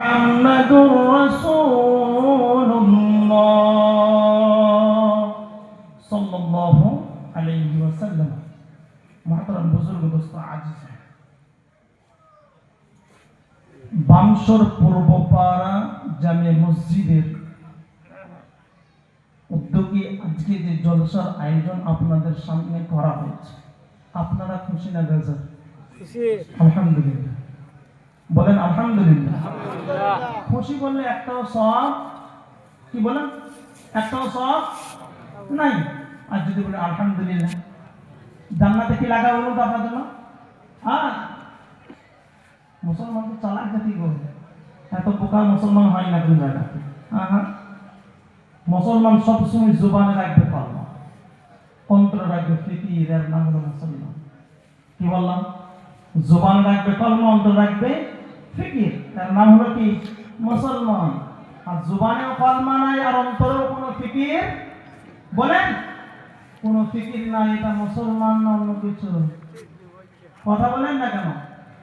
محمد رسول الله صلى الله عليه وسلم محترم বুজুর্গ দোস্ত আজিজ বামসর পূর্বপাড়া জামে মসজিদের উদ্যোগে আজকে যে জলসার আয়োজন আপনাদের সামনে করা হয়েছে আপনারা খুশি না বেজার আলহামদুলিল্লাহ বলেন আলহামদুলিল্লাহ খুশি বললে একটাও সব, কি বলেন একটাও সব নাই। আর যদি বলে আলহামদুলিল্লাহ, জান্নাতে কি লাগা বলুন তো আপনার জন্য? হ্যাঁ। মুসলমান তো চালাক জাতি করবে এত বোকা মুসলমান হয় না কোন জায়গাতে হ্যাঁ হ্যাঁ মুসলমান সবসময় জুবানে রাখবে পারব। অন্তর রাখবে ফিকির এর নাম হলো মুসলমান। কি বললাম? জোবান রাখবে কলম অন্তর রাখবে ফিকির। তার নাম হলো কি? মুসলমান। আর জুবানেও কলমা নাই আর অন্তরেও কোনো ফিকির? বলেন। কোনো ফিকির নাই, এটা মুসলমান না অন্য কিছু? কথা বলেন না কেন?